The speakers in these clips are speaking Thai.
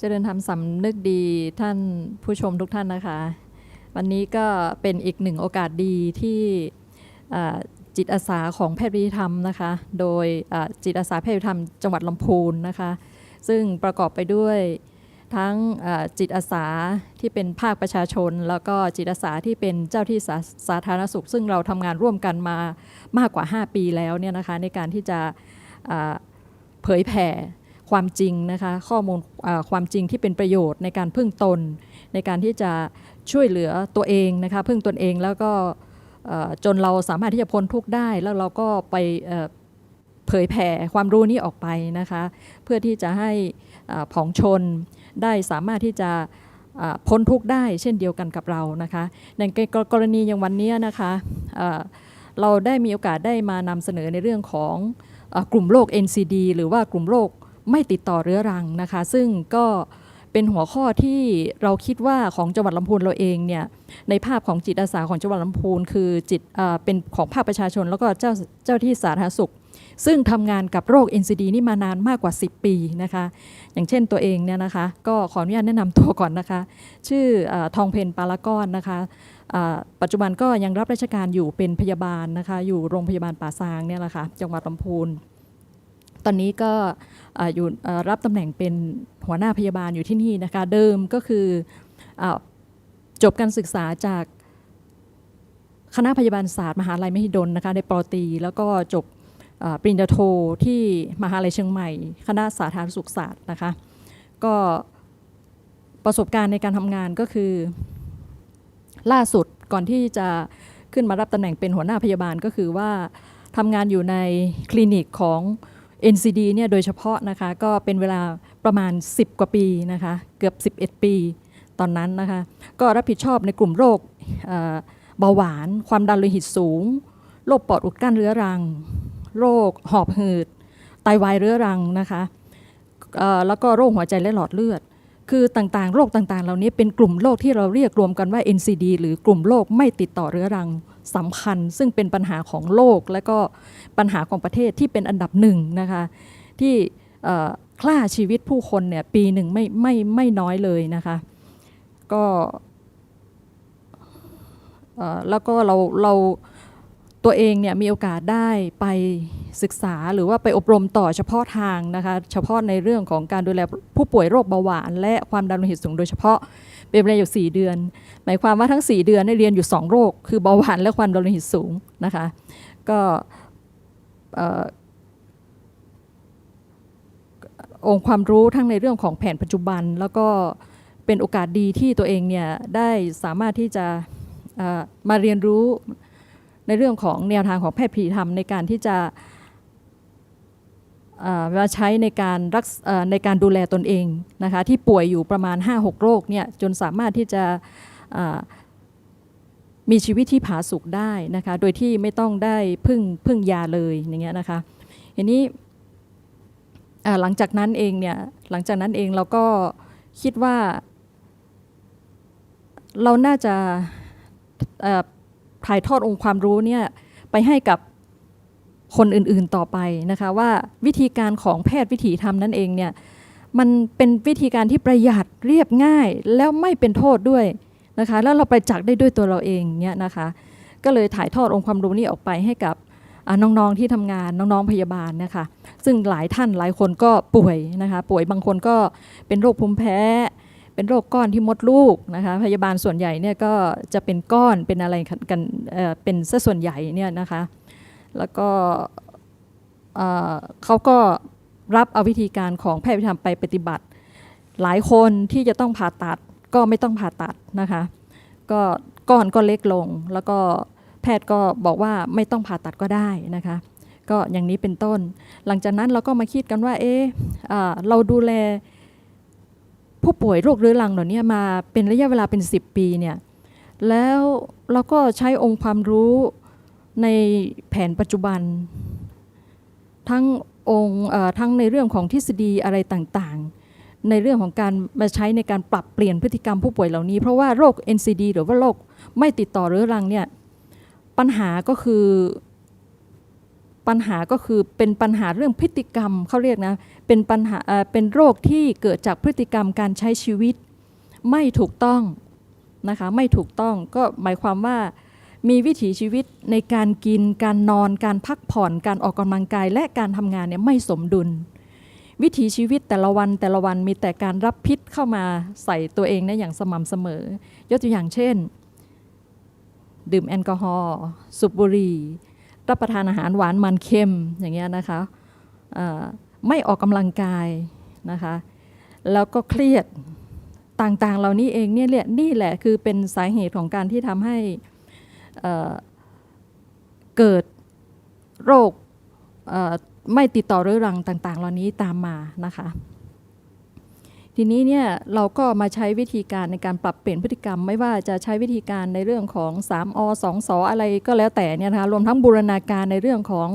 เจริญธรรมสำนึกดีท่านผู้ชมทุกท่านนะคะ วันนี้ก็เป็นอีกหนึ่งโอกาสดีที่จิตอาสาของแพทย์วิธรรมนะคะ โดยจิตอาสาแพทย์วิธรรมจังหวัดลำพูนนะคะ ซึ่งประกอบไปด้วยทั้งจิตอาสาที่เป็นภาคประชาชน แล้วก็จิตอาสาที่เป็นเจ้าที่สาสาธารณสุข ซึ่งเราทำงานร่วมกันมามากกว่า 5 ปีแล้วเนี่ยนะคะในการที่จะเผยแผ่ ความจริงนะคะข้อมูลความจริงที่เป็นประโยชน์ในการพึ่งตน ในการที่จะช่วยเหลือตัวเองนะคะพึ่งตนเองแล้วก็จนเราสามารถที่จะพ้นทุกข์ได้ แล้วเราก็ไปเผยแผ่ความรู้นี้ออกไปนะคะเพื่อที่จะให้ผองชนได้สามารถที่จะพ้นทุกข์ได้เช่นเดียวกันกับเรานะคะในกรณีอย่างวันนี้นะคะเราได้มีโอกาสได้มานำเสนอในเรื่องของกลุ่มโรค NCD หรือว่ากลุ่มโรค ไม่ติดต่อเรื้อรังนะคะ ซึ่งก็เป็นหัวข้อที่เราคิดว่าของจังหวัดลำพูนเราเองเนี่ยในภาพของจิตอาสาของจังหวัดลำพูนคือจิตเป็นของภาคประชาชนแล้วก็เจ้าเจ้าที่สาธารณสุข ซึ่งทำงานกับโรค NCD นี่มานานมากกว่า 10 ปีนะคะ อย่างเช่นตัวเองเนี่ยนะคะ ก็ขออนุญาตแนะนำตัวก่อนนะคะ ชื่ออทองเพนปาละก้อนนะคะปัจจุบันก็ยังรับราชการอยู่เป็นพยาบาลนะคะ อยู่โรงพยาบาลป่าซางเนี่ยแหละค่ะจังหวัดลำพูน อนนี้ก็ออยู่รับตำแหน่งเป็นหัวหน้าพยาบาลอยู่ที่นี่นะคะเดิมก็คืออจบการศึกษาจากคณะพยาบาลศาสตร์มหาลัยมหิดลนะคะในปอตรีแล้วก็จบปริญญาโทที่มหาลัยเชียงใหม่ คณะสาธารณสุขศาสตร์นะคะก็ประสบการณ์ในการทำงานก็คือ ล่าสุดก่อนที่จะขึ้นมารับตำแหน่งเป็นหัวหน้าพยาบาลก็คือว่าทำงานอยู่ในคลินิกของ NCD เนี่ยโดยเฉพาะนะคะก็เป็นเวลาประมาณ 10 กว่าปีนะคะเกือบ 11 ปีตอนนั้นนะคะก็รับผิดชอบในกลุ่มโรคเบาหวาน ความดันโลหิตสูง โรคปอดอุดกั้นเรื้อรัง โรคหอบหืด ไตวายเรื้อรังนะคะแล้วก็โรคหัวใจและหลอดเลือด คือต่างๆ โรคต่างๆ เหล่านี้เป็นกลุ่มโรคที่เราเรียกรวมกันว่า NCD หรือกลุ่มโรคไม่ติดต่อเรื้อรัง สำคัญ ซึ่งเป็นปัญหาของโลก และก็ปัญหาของประเทศที่เป็นอันดับหนึ่งนะคะที่ฆ่าชีวิตผู้คนเนี่ยปีหนึ่งไม่ไม่ไม่น้อยเลยนะคะก็แล้วก็เราเราตัวเองเนี่ยมีโอกาสได้ไป ศึกษาหรือว่าไปอบรมต่อเฉพาะทางนะคะเฉพาะในเรื่องของการดูแลผู้ป่วยโรคเบาหวาน และความดันโลหิตสูงโดยเฉพาะเป็นเวลาอยู่4เดือน หมายความว่าทั้ง 4 เดือนได้เรียนอยู่ 2 โรค คือเบาหวานและความดันโลหิตสูงนะคะก็องค์ความรู้ทั้งในเรื่องของแผนปัจจุบัน แล้วก็เป็นโอกาสดีที่ตัวเองเนี่ยได้สามารถที่จะมาเรียนรู้ในเรื่องของแนวทางของแพทย์ผีธรรมในการที่จะ มาใช้ในการรักในการดูแลตนเองนะคะที่ป่วยอยู่ประมาณ 5-6 โรคเนี่ยจนสามารถที่จะมีชีวิตที่ผาสุกได้นะคะโดยที่ไม่ต้องได้พึ่งพึ่งยาเลยอย่างเงี้ยนะคะทีนี้หลังจากนั้นเองเนี่ยหลังจากนั้นเองเราก็คิดว่า เราน่าจะถ่ายทอดองค์ความรู้เนี่ยไปให้กับ คนอื่นๆต่อไปนะคะว่าวิธีการของแพทย์วิถีธรรมนั่นเองเนี่ยมันเป็นวิธีการที่ประหยัดเรียบง่ายแล้วไม่เป็นโทษด้วยนะคะแล้วเราไปจักได้ด้วยตัวเราเองเนี่ยนะคะก็เลยถ่ายทอดองค์ความรู้นี้ออกไปให้กับน้องๆที่ทำงานน้องๆพยาบาลนะคะซึ่งหลายท่านหลายคนก็ป่วยนะคะป่วยบางคนก็เป็นโรคภูมิแพ้ เป็นโรคก้อนที่มดลูกนะคะพยาบาลส่วนใหญ่เนี่ยก็จะเป็นก้อนเป็นอะไรกันเเป็นซะส่วนใหญ่เนี่ยนะคะ แล้วก็เขาก็รับเอาวิธีการของแพทย์วิธรรมไปปฏิบัติ หลายคนที่จะต้องผ่าตัดก็ไม่ต้องผ่าตัดนะคะ ก็ก้อนก็เล็กลง แล้วก็แพทย์ก็บอกว่าไม่ต้องผ่าตัดก็ได้นะคะ ก็อย่างนี้เป็นต้น หลังจากนั้นเราก็มาคิดกันว่า เอ๊ะเราดูแลผู้ป่วยโรคเรื้อรังเหล่านี้มาเป็นระยะเวลาเป็น 10 ปีเนี่ย แล้วเราก็ใช้องค์ความรู้ ในแผนปัจจุบัน ทั้งองค์ทั้งในเรื่องของทฤษฎีอะไรต่างๆ ในเรื่องของการมาใช้ในการปรับเปลี่ยนพฤติกรรมผู้ป่วยเหล่านี้ เพราะว่าโรค NCD หรือว่าโรคไม่ติดต่อเรื้อรังเนี่ยปัญหาก็คือปัญหาก็คือเป็นปัญหาเรื่องพฤติกรรมเขาเรียกนะเป็นปัญหาเป็นโรคที่เกิดจากพฤติกรรมการใช้ชีวิต ไม่ถูกต้องนะคะไม่ถูกต้องก็หมายความว่า มีวิถีชีวิตในการกิน การนอน การพักผ่อน การออกกำลังกาย และการทำงานเนี่ยไม่สมดุล วิถีชีวิตแต่ละวันแต่ละวันมีแต่การรับพิษเข้ามาใส่ตัวเองเนี่ยอย่างสม่ำเสมอ ยกตัวอย่างเช่น ดื่มแอลกอฮอล์สูบบุหรี่รับประทานอาหารหวานมันเค็มอย่างเงี้ยนะคะไม่ออกกำลังกายนะคะแล้วก็เครียดต่างๆ เหล่านี้เองเนี่ยแหละนี่แหละคือเป็นสาเหตุของการที่ทำให้ เเกิดโรคไม่ติดต่อเรื้อรังต่าง ๆ เหล่านี้ตามมานะคะ ทีนี้เนี่ยเราก็มาใช้วิธีการในการปรับเปลี่ยนพฤติกรรม ไม่ว่าจะใช้วิธีการในเรื่องของ 3อ2สออะไรก็แล้วแต่เนี่ยนะคะรวมทั้งบูรณาการในเรื่องของ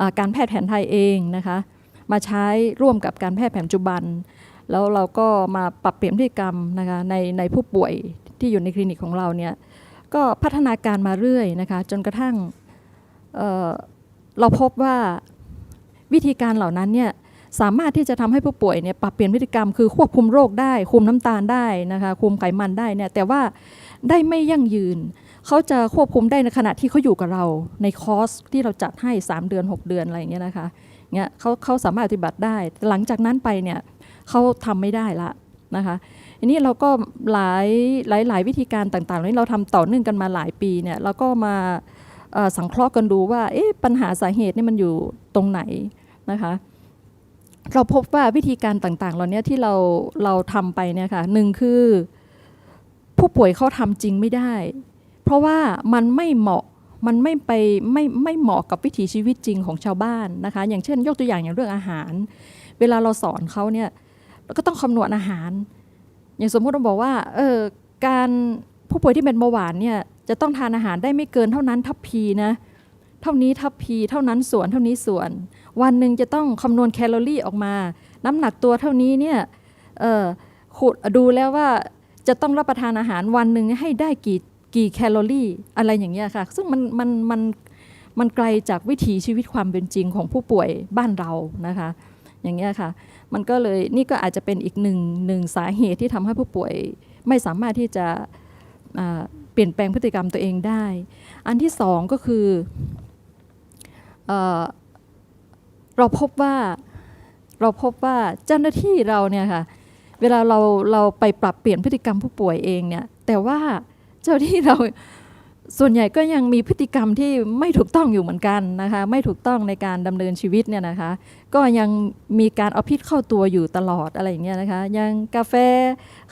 อการแพทย์แผนไทยเองนะคะมาใช้ร่วมกับการแพทย์แผนปัจจุบัน แล้วเราก็มาปรับเปลี่ยนพฤติกรรมนะคะในในผู้ป่วยที่อยู่ในคลินิกของเราเนี่ย ก็พัฒนาการมาเรื่อยนะคะจนกระทั่งเเราพบว่าวิธีการเหล่านั้นเนี่ยสามารถที่จะทำให้ผู้ป่วยเนี่ยปรับเปลี่ยนพฤติกรรมคือควบคุมโรคได้ คุมน้ำตาลได้นะคะคุมไขมันได้เนี่ยแต่ว่าได้ไม่ยั่งยืน เขาจะควบคุมได้ในขณะที่เขาอยู่กับเรา ในคอร์สที่เราจัดให้ 3 เดือน 6 เดือนอะไรอย่างเงี้ยนะคะเงี้ยเขาเขาสามารถปฏิบัติได้ หลังจากนั้นไปเนี่ยเขาทำไม่ได้ละนะคะ ทีนี้เราก็หลายหลายหลายวิธีการต่างๆที่เราทำต่อเนื่องกันมาหลายปีเนี่ยเราก็มาสังเคราะห์กันดูว่าเอ๊ะปัญหาสาเหตุนี่มันอยู่ตรงไหนนะคะเราพบว่าวิธีการต่างๆเหล่านี้ที่เราเราทำไปเนี่ยค่ะหนึ่งคือ ผู้ป่วยเขาทำจริงไม่ได้ เพราะว่ามันไม่เหมาะมันไม่ไปไม่ไม่เหมาะกับวิถีชีวิตจริงของชาวบ้านนะคะ อย่างเช่น ยกตัวอย่างอย่างเรื่องอาหาร เวลาเราสอนเขาเนี่ยเราก็ต้องคำนวณอาหาร อย่างสมมติเราบอกว่าเออการผู้ป่วยที่เป็นเบาหวานเนี่ยจะต้องทานอาหารได้ไม่เกินเท่านั้นทัพพีนะเท่านี้ทัพพีเท่านั้นส่วนเท่านี้ส่วน วันหนึ่งจะต้องคำนวณแคลอรี่ออกมา น้ำหนักตัวเท่านี้เนี่ยเออขุดดูแล้วว่าจะต้องรับประทานอาหารวันหนึ่งให้ได้กี่กี่แคลอรี่อะไรอย่างเงี้ยค่ะ ซึ่งมันมันมันมันไกลจากวิถีชีวิตความเป็นจริงของผู้ป่วยบ้านเรานะคะ อย่างเงี้ยค่ะ มันก็เลยนี่ก็อาจจะเป็นอีกหนึ่งหนึ่งสาเหตุที่ทำให้ผู้ป่วยไม่สามารถที่จะเปลี่ยนแปลงพฤติกรรมตัวเองได้ อันที่สองก็คือเอเราพบว่าเราพบว่าเจ้าหน้าที่เราเนี่ยค่ะเวลาเราเราไปปรับเปลี่ยนพฤติกรรมผู้ป่วยเองเนี่ยแต่ว่าเจ้าที่เรา ส่วนใหญ่ก็ยังมีพฤติกรรมที่ไม่ถูกต้องอยู่เหมือนกันนะคะไม่ถูกต้องในการดำเนินชีวิตเนี่ยนะคะก็ยังมีการเอาพิษเข้าตัวอยู่ตลอดอะไรอย่างเงี้ยนะคะยังกาแฟ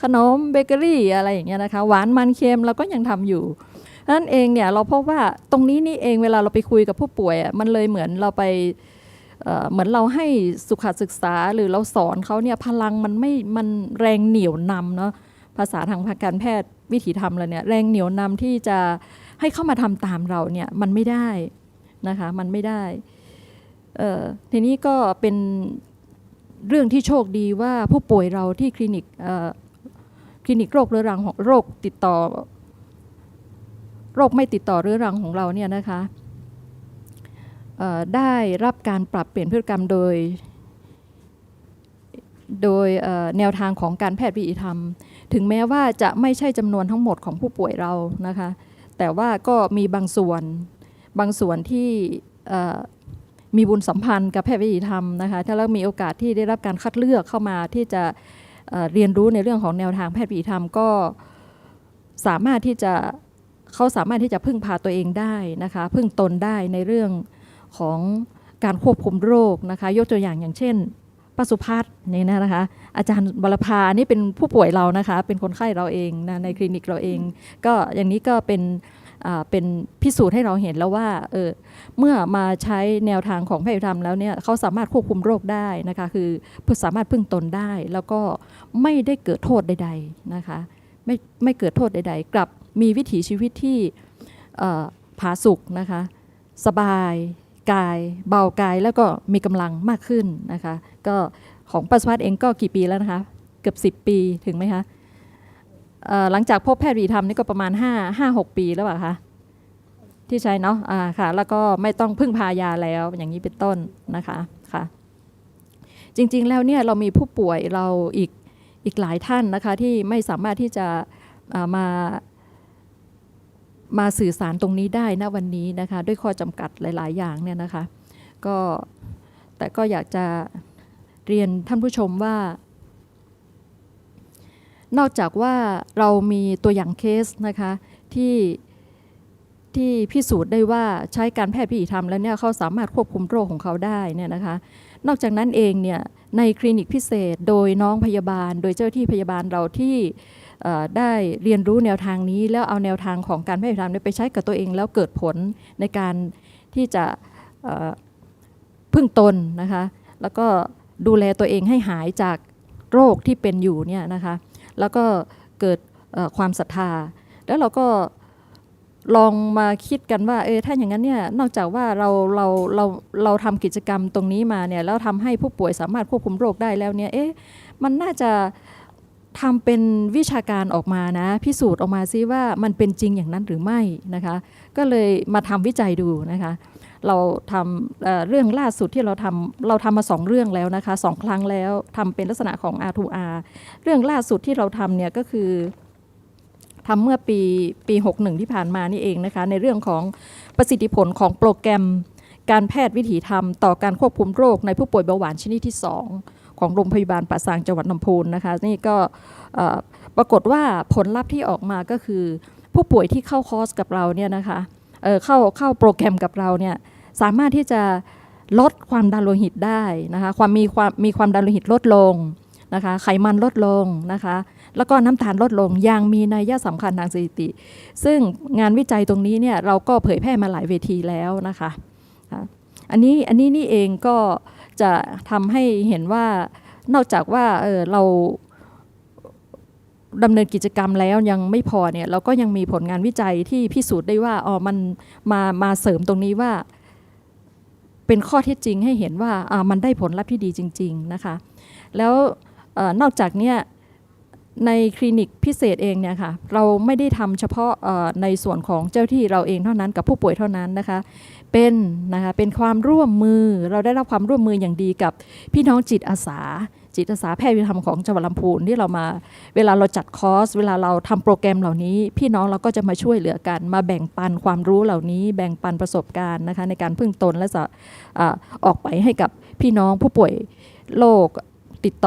ขนมเบเกอรี่อะไรอย่างเงี้ยนะคะหวานมันเค็มเราก็ยังทำอยู่นั่นเองเนี่ยเราพบว่าตรงนี้นี่เองเวลาเราไปคุยกับผู้ป่วยมันเลยเหมือนเราไปเหมือนเราให้สุขศึกษาหรือเราสอนเขาเนี่ยพลังมันไม่มันแรงเหนียวนำเนาะภาษาทางการแพทย์วิถีธรรมเราเนี่ยแรงเหนียวนำที่จะ ให้เข้ามาทำตามเราเนี่ยมันไม่ได้นะคะมันไม่ได้เอ่อทีนี้ก็เป็นเรื่องที่โชคดีว่าผู้ป่วยเราที่คลินิกเอ่อคลินิกโรคเรื้อรังของโรคติดต่อ โรคไม่ติดต่อเรื้อรังของเราเนี่ยนะคะเอ่อได้รับการปรับเปลี่ยนพฤติกรรมโดย โดยแนวทางของการแพทย์วิถีธรรม ถึงแม้ว่าจะไม่ใช่จำนวนทั้งหมดของผู้ป่วยเรานะคะ แต่ว่าก็มีบางส่วนบางส่วนที่มีบุญสัมพันธ์กับแพทย์วิถีธรรมนะคะถ้าเรามีโอกาสที่ได้รับการคัดเลือกเข้ามาที่จะเเรียนรู้ในเรื่องของแนวทางแพทย์วิถีธรรมก็สามารถที่จะเขาสามารถที่จะพึ่งพาตัวเองได้นะคะ พึ่งตนได้ในเรื่องของการควบคุมโรคนะคะ ยกตัวอย่างอย่างเช่น ปสุพัฒน์นี่นะคะ อาจารย์บรพานี่เป็นผู้ป่วยเรานะคะ เป็นคนไข้เราเองนะในคลินิกเราเอง ก็อย่างนี้ก็เป็นเป็นพิสูจน์ให้เราเห็นแล้วว่าเออเมื่อมาใช้แนวทางของแพทย์ธรรมแล้วเนี่ยเขาสามารถควบคุมโรคได้นะคะคือสามารถพึ่งตนได้ แล้วก็ไม่ได้เกิดโทษใด ๆนะคะไม่ไม่เกิดโทษใด ๆ กลับมีวิถีชีวิตที่ผาสุกนะคะสบาย กายเบากายแล้วก็มีกำลังมากขึ้นนะคะ ก็ของปัสวัตเองก็กี่ปีแล้วนะคะ เกือบ 10 ปีถึงไหมคะหลังจากพบแพทย์วีธรรมนี่ก็ประมาณ 5 5 6 ปีแล้วเปล่าคะที่ใช้เนาะอ่าค่ะ แล้วก็ไม่ต้องพึ่งพายาแล้วอย่างนี้เป็นต้นนะคะค่ะ จริงๆแล้วเนี่ยเรามีผู้ป่วยเราอีกอีกหลายท่านนะคะ ที่ไม่สามารถที่จะามา มาสื่อสารตรงนี้ได้นะวันนี้นะคะ ด้วยข้อจำกัดหลาย ๆ อย่างเนี่ยนะคะ ก็แต่ก็อยากจะเรียนท่านผู้ชมว่า นอกจากว่าเรามีตัวอย่างเคสนะคะที่ที่พิสูจน์ได้ว่าใช้การแพทย์พิถีธรรมแล้วเนี่ยเขาสามารถควบคุมโรคของเขาได้เนี่ยนะคะ นอกจากนั้นเองเนี่ยในคลินิกพิเศษโดยน้องพยาบาล โดยเจ้าที่พยาบาลเราที่ ได้เรียนรู้แนวทางนี้ แล้วเอาแนวทางของการแพทย์พิถีธรรมไปใช้กับตัวเองแล้วเกิดผลในการที่จะพึ่งตนนะคะ แล้วก็ดูแลตัวเองให้หายจากโรคที่เป็นอยู่เนี่ยนะคะ แล้วก็เกิดความศรัทธา แล้วเราก็ลองมาคิดกันว่าเออถ้าอย่างนั้นเนี่ยนอกจากว่าเราเราเราเราทำกิจกรรมตรงนี้มาเนี่ยแล้วทำให้ผู้ป่วยสามารถควบคุมโรคได้แล้วเนี่ยเอ๊ะมันน่าจะ ทำเป็นวิชาการออกมานะ พิสูจน์ออกมาซิว่ามันเป็นจริงอย่างนั้นหรือไม่นะคะ ก็เลยมาทำวิจัยดูนะคะ เราทำเเรื่องล่าสุดที่เราทำเราทำมาสองเรื่องแล้วนะคะสองครั้งแล้วทำเป็นลักษณะของ R2R เรื่องล่าสุดที่เราทำเนี่ยก็คือทำเมื่อปีปี 61 ที่ผ่านมานี่เองนะคะ ในเรื่องของประสิทธิผลของโปรแกรม การแพทย์วิถีธรรม ต่อการควบคุมโรคในผู้ป่วยเบาหวานชนิดที่ 2 ของโรงพยาบาลป่าซางจังหวัดลำพูนนะคะ นี่ก็ปรากฏว่าผลลัพธ์ที่ออกมาก็คือ ผู้ป่วยที่เข้าคอร์สกับเราเนี่ยนะคะเเข้าเข้าโปรแกรมกับเราเนี่ยสามารถที่จะลดความดันโลหิตได้นะคะความมีความมีความดันโลหิตลดลงนะคะไขมันลดลงนะคะแล้วก็น้ำตาลลดลงย่างมีนัยยะสำคัญทางสถิติ ซึ่งงานวิจัยตรงนี้เนี่ยเราก็เผยแพร่มาหลายเวทีแล้วนะคะอันนี้อันนี้นี่เองก็ จะทำให้เห็นว่านอกจากว่าเออเราดำเนินกิจกรรมแล้วยังไม่พอเนี่ยเราก็ยังมีผลงานวิจัยที่พิสูจน์ได้ว่าอ๋อมันมามาเสริมตรงนี้ว่า เป็นข้อเท็จจริงให้เห็นว่าอ่ามันได้ผลลัพธ์ที่ดีจริง ๆนะคะ แล้วออนอกจากเนี้ย ในคลินิกพิเศษเองเนี่ยค่ะเราไม่ได้ทำเฉพาะในส่วนของเจ้าที่เราเองเท่านั้นกับผู้ป่วยเท่านั้นนะคะเป็นนะคะเป็นความร่วมมือเราได้รับความร่วมมืออย่างดีกับพี่น้องจิตอาสา จิตอาสาแพทย์วิธรรมของจังหวัดลำพูนที่เรามาเวลาเราจัดคอร์สเวลาเราทำโปรแกรมเหล่านี้ พี่น้องเราก็จะมาช่วยเหลือกัน มาแบ่งปันความรู้เหล่านี้ แบ่งปันประสบการณ์นะคะในการพึ่งตนและจะอ่าออกไปให้กับพี่น้องผู้ป่วยโรคติดต่อ